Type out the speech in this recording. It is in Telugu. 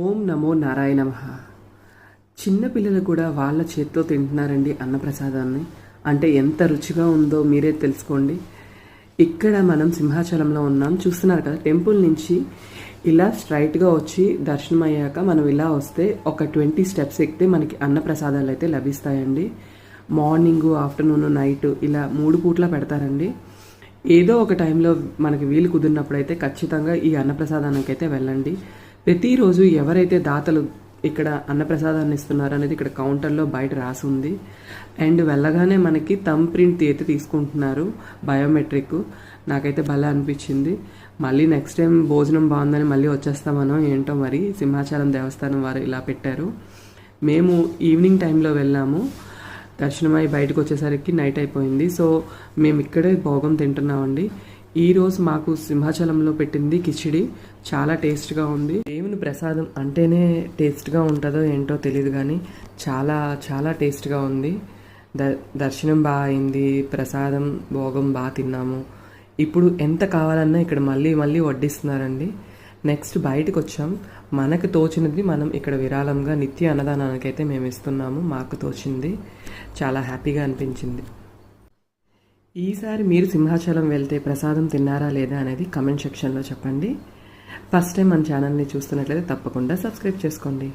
ఓం నమో నారాయణ చిన్నపిల్లలు కూడా వాళ్ళ చేతితో తింటున్నారండి అన్నప్రసాదాన్ని. అంటే ఎంత రుచిగా ఉందో మీరే తెలుసుకోండి. ఇక్కడ మనం సింహాచలంలో ఉన్నాం. చూస్తున్నారు కదా టెంపుల్ నుంచి ఇలా స్ట్రైట్గా వచ్చి దర్శనం అయ్యాక మనం ఇలా వస్తే ఒక ట్వంటీ స్టెప్స్ ఎక్కితే మనకి అన్నప్రసాదాలు అయితే లభిస్తాయండి. మార్నింగు ఆఫ్టర్నూన్ నైట్ ఇలా మూడు పూట్ల పెడతారండి. ఏదో ఒక టైంలో మనకి వీలు కుదిరినప్పుడైతే ఖచ్చితంగా ఈ అన్నప్రసాదానికి అయితే వెళ్ళండి. ప్రతిరోజు ఎవరైతే దాతలు ఇక్కడ అన్నప్రసాదాన్ని ఇస్తున్నారు అనేది ఇక్కడ కౌంటర్లో బయట రాసి ఉంది. అండ్ వెళ్ళగానే మనకి థమ్ ప్రింట్ అయితే తీసుకుంటున్నారు బయోమెట్రిక్. నాకైతే భలే అనిపించింది. మళ్ళీ నెక్స్ట్ టైం భోజనం బాగుందని మళ్ళీ వచ్చేస్తామనో ఏంటో మరి సింహాచలం దేవస్థానం వారు ఇలా పెట్టారు. మేము ఈవినింగ్ టైంలో వెళ్ళాము. దర్శనమై బయటకు వచ్చేసరికి నైట్ అయిపోయింది. సో మేము ఇక్కడే భోగం తింటున్నామండి. ఈరోజు మాకు సింహాచలంలో పెట్టింది కిచిడి. చాలా టేస్ట్గా ఉంది. దేవుని ప్రసాదం అంటేనే టేస్ట్గా ఉంటుందో ఏంటో తెలియదు కానీ చాలా చాలా టేస్ట్గా ఉంది. ద దర్శనం బాగా అయింది ప్రసాదం భోగం బాగా తిన్నాము. ఇప్పుడు ఎంత కావాలన్నా ఇక్కడ మళ్ళీ మళ్ళీ వడ్డిస్తున్నారండి. నెక్స్ట్ బయటకు వచ్చాం మనకు తోచినది మనం ఇక్కడ విరాళంగా నిత్య అన్నదానానికి అయితే మేము ఇస్తున్నాము మాకు తోచింది. చాలా హ్యాపీగా అనిపించింది. ఈసారి మీరు సింహాచలం వెళ్తే ప్రసాదం తిన్నారా లేదా అనేది కమెంట్ సెక్షన్లో చెప్పండి. ఫస్ట్ టైం మన ఛానల్ని చూస్తున్నట్లయితే తప్పకుండా సబ్స్క్రైబ్ చేసుకోండి.